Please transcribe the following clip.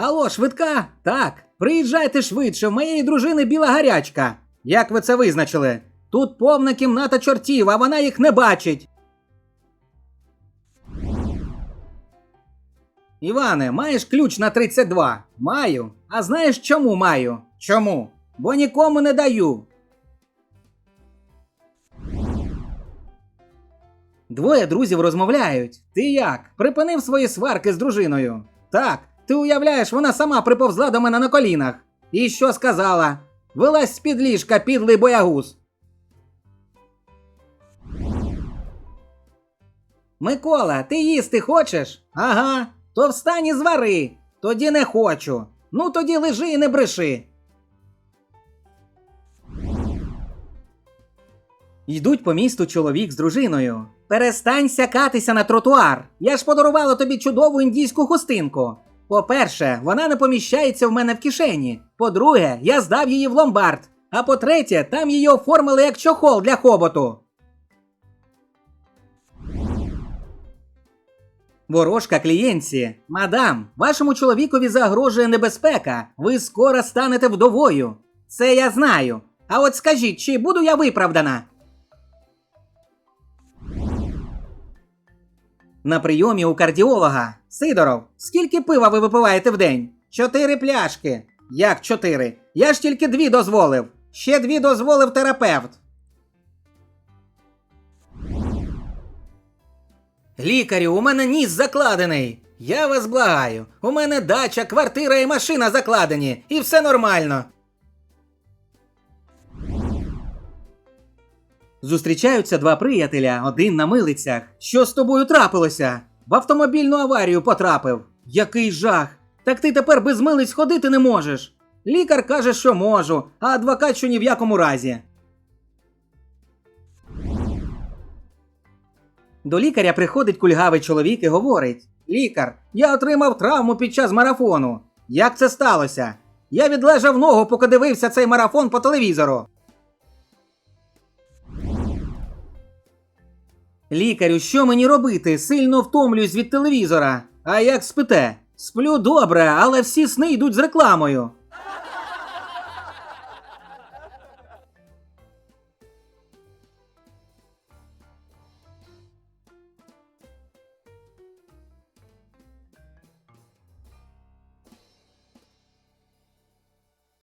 Алло, швидка? Так. Приїжджайте швидше, в моєї дружини біла гарячка. Як ви це визначили? Тут повна кімната чортів, а вона їх не бачить. Іване, маєш ключ на 32? Маю. А знаєш чому маю? Чому? Бо нікому не даю. Двоє друзів розмовляють. Ти як? Припинив свої сварки з дружиною. Так, ти уявляєш, вона сама приповзла до мене на колінах. І що сказала? Вилазь з-під ліжка, підлий боягуз. Микола, ти їсти хочеш? Ага, то встань і звари. Тоді не хочу. Ну тоді лежи і не бреши. Йдуть по місту чоловік з дружиною. Перестань сякатися на тротуар. Я ж подарувала тобі чудову індійську хустинку. По-перше, вона не поміщається в мене в кишені. По-друге, я здав її в ломбард. А по-третє, там її оформили як чохол для хоботу. Ворожка клієнтці. Мадам, вашому чоловікові загрожує небезпека. Ви скоро станете вдовою. Це я знаю. А от скажіть, чи буду я виправдана? На прийомі у кардіолога. Сидоров, скільки пива ви випиваєте в день? Чотири пляшки. Як чотири? Я ж тільки дві дозволив. Ще дві дозволив терапевт. Лікарю, у мене ніс закладений. Я вас благаю. У мене дача, квартира і машина закладені, і все нормально. Зустрічаються два приятеля, один на милицях. Що з тобою трапилося? В автомобільну аварію потрапив. Який жах! Так ти тепер без милиць ходити не можеш. Лікар каже, що можу, а адвокат, що ні в якому разі. До лікаря приходить кульгавий чоловік і говорить: Лікар, я отримав травму під час марафону. Як це сталося? Я відлежав ногу, поки дивився цей марафон по телевізору. Лікарю, що мені робити? Сильно втомлююсь від телевізора. А як спите? Сплю добре, але всі сни йдуть з рекламою.